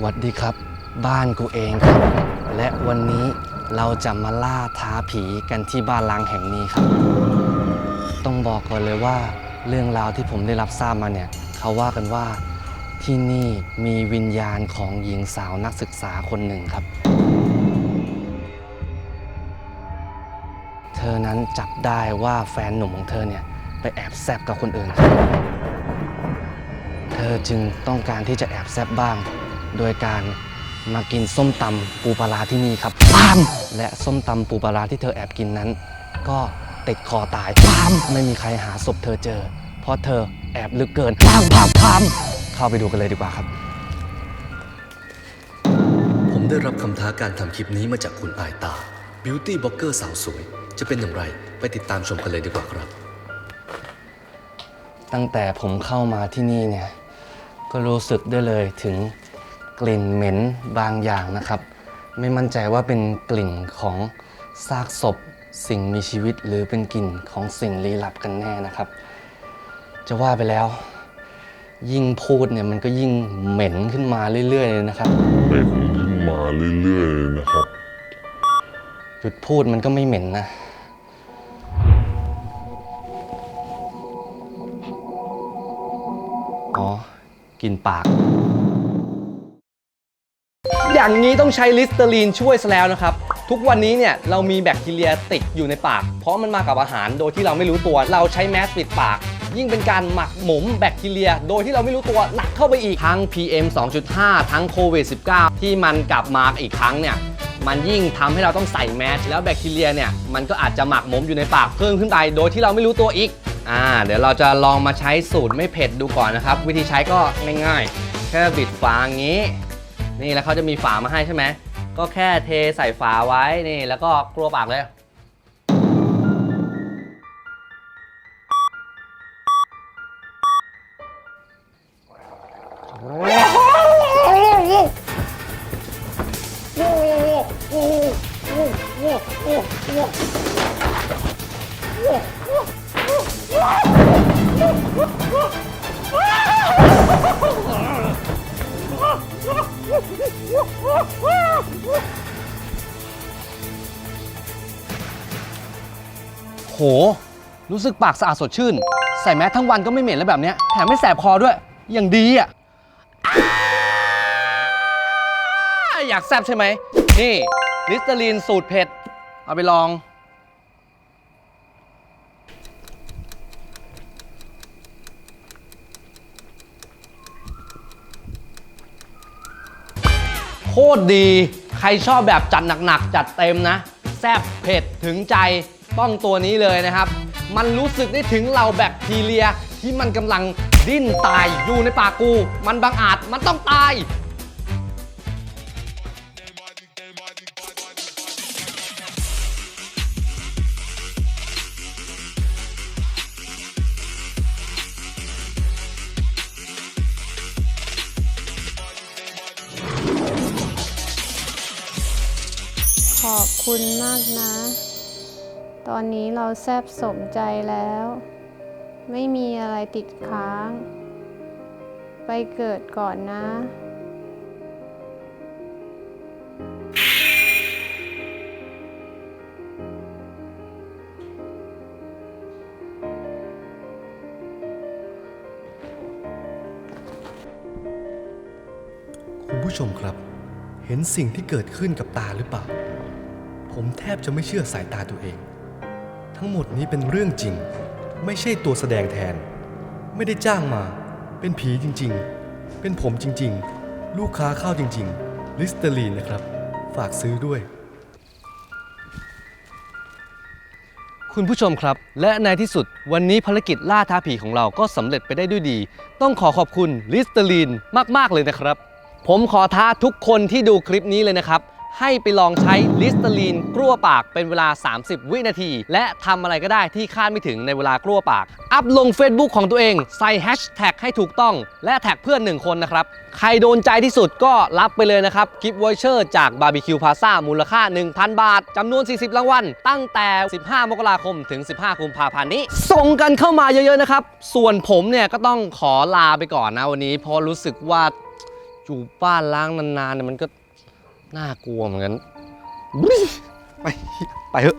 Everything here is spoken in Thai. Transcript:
หวัดดีครับ บ้านกูเองครับ และวันนี้เราจะมาล่าท้าผีกันที่บ้านล้างแห่งนี้ครับ ต้องบอกก่อนเลยว่า เรื่องราวที่ผมได้รับทราบมาเนี่ย เขาว่ากันว่าที่นี่มีวิญญาณของหญิงสาวนักศึกษาคนหนึ่งครับ เธอนั้นจับได้ว่าแฟนหนุ่มของเธอเนี่ย ไปแอบแซบกับคนอื่นครับ ธอจึงต้องการที่จะแอบแซบบ้าง โดยการมากินส้มตำปูปลาร้าที่นี่ครับปามและส้มตำปูปลาร้าที่เธอแอบกินนั้น ก็ติดคอตายปามไม่มีใครหาศพเธอเจอ เพราะเธอแอบลึกเกินปามปามปามเข้าไปดูกันเลยดีกว่าครับ ผมได้รับคำท้าการทำคลิปนี้มาจากคุณอายตาบิวตี้บล็อกเกอร์สาวสวย จะเป็นอย่างไรไปติดตามชมกันเลยดีกว่าครับ ตั้งแต่ผมเข้ามาที่นี่เนี่ย ก็รู้สึกได้เลยถึงกลิ่นเหม็นบางอย่างนะครับ ไม่มั่นใจว่าเป็นกลิ่นของซากศพสิ่งมีชีวิตหรือเป็นกลิ่นของสิ่งลี้ลับกันแน่นะครับ จะว่าไปแล้ว ยิ่งพูดเนี่ยมันก็ยิ่งเหม็นขึ้นมาเรื่อยๆเลยนะครับ เป็นขึ้นมาเรื่อยๆเลยนะครับ หยุดพูดมันก็ไม่เหม็นนะ อ๋อ กินปาก อย่างนี้ต้องใช้ลิสเตอรีนช่วยซะแล้วนะครับ ทุกวันนี้เนี่ยเรามีแบคทีเรียติดอยู่ในปาก เพราะมันมากับอาหารโดยที่เราไม่รู้ตัว เราใช้แมสปิดปาก ยิ่งเป็นการหมักหมมแบคทีเรีย โดยที่เราไม่รู้ตัวหนักเข้าไปอีก ทั้ง PM 2.5 ทั้งโควิด -19 ที่มันกลับมาอีกครั้งเนี่ยมันยิ่งทำให้เราต้องใส่แมสแล้วแบคทีเรียเนี่ยมันก็อาจจะหมักหมมอยู่ในปากเพิ่มขึ้นไปโดยที่เราไม่รู้ตัวอีก อ่า เดี๋ยวเราจะลองมาใช้สูตรไม่เผ็ดดูก่อนนะครับ วิธีใช้ก็ง่ายๆแค่บิดฝาอย่างนี้ นี่แล้วเขาจะมีฝามาให้ใช่ไหมก็แค่เทใส่ฝาไว้นี่แล้วก็กลัวปากเลยโโห รู้สึกปากสะอาดสดชื่น ใส่แมสทั้งวันก็ไม่เหม็นแล้วแบบเนี้ยแถมไม่แสบคอด้วย อย่างดีอะอ้าอยากแซบใช่ไหม นี่ลิสเตอรีนสูตรเผ็ด เอาไปลอง ตรดี ใครชอบแบบจัดหนักๆ จัดเต็มนะ แซ่บเผ็ดถึงใจต้องตัวนี้เลยนะครับ มันรู้สึกได้ถึงเราแบคทีเรียที่มันกำลังดิ้นตายอยู่ในปากกู มันบังอาจมันต้องตาย ขอบคุณมากนะ ตอนนี้เราแซบสมใจแล้ว ไม่มีอะไรติดค้าง ไปเกิดก่อนนะคุณผู้ชมครับ เห็นสิ่งที่เกิดขึ้นกับตาหรือเปล่า ผมแทบจะไม่เชื่อสายตาตัวเอง ทั้งหมดนี้เป็นเรื่องจริง ไม่ใช่ตัวแสดงแทน ไม่ได้จ้างมา เป็นผีจริงๆ เป็นผมจริงๆ ลูกค้าเข้าจริงๆ ลิสเตอรีนนะครับ ฝากซื้อด้วย คุณผู้ชมครับ และในที่สุดวันนี้ภารกิจล่าท้าผีของเราก็สำเร็จไปได้ด้วยดี ต้องขอขอบคุณลิสเตอรีนมากๆเลยนะครับ ผมขอท้าทุกคนที่ดูคลิปนี้เลยนะครับ ให้ไปลองใช้ลิสเตอรีนกลั้วปากเป็นเวลา 30 วินาที และทำอะไรก็ได้ที่คาดไม่ถึงในเวลากลั้วปาก อัพลง Facebook ของตัวเอง ใส่แฮชแท็กให้ถูกต้อง และแท็กเพื่อนหนึ่งคนนะครับ ใครโดนใจที่สุดก็รับไปเลยนะครับกิฟต์วอเชอร์จากบาร์บีคิวพาซ่ามูลค่า 1,000 บาทจำนวน 40 รางวัลตั้งแต่ 15 มกราคมถึง 15 กุมภาพันธ์นี้ ส่งกันเข้ามาเยอะๆนะครับส่วนผมเนี่ยก็ต้องขอลาไปก่อนนะวันนี้เพราะรู้สึกว่าอยู่บ้านล้างนานๆเนี่ยมันก็ น่ากลัวเหมือนกันไปไปเถอะ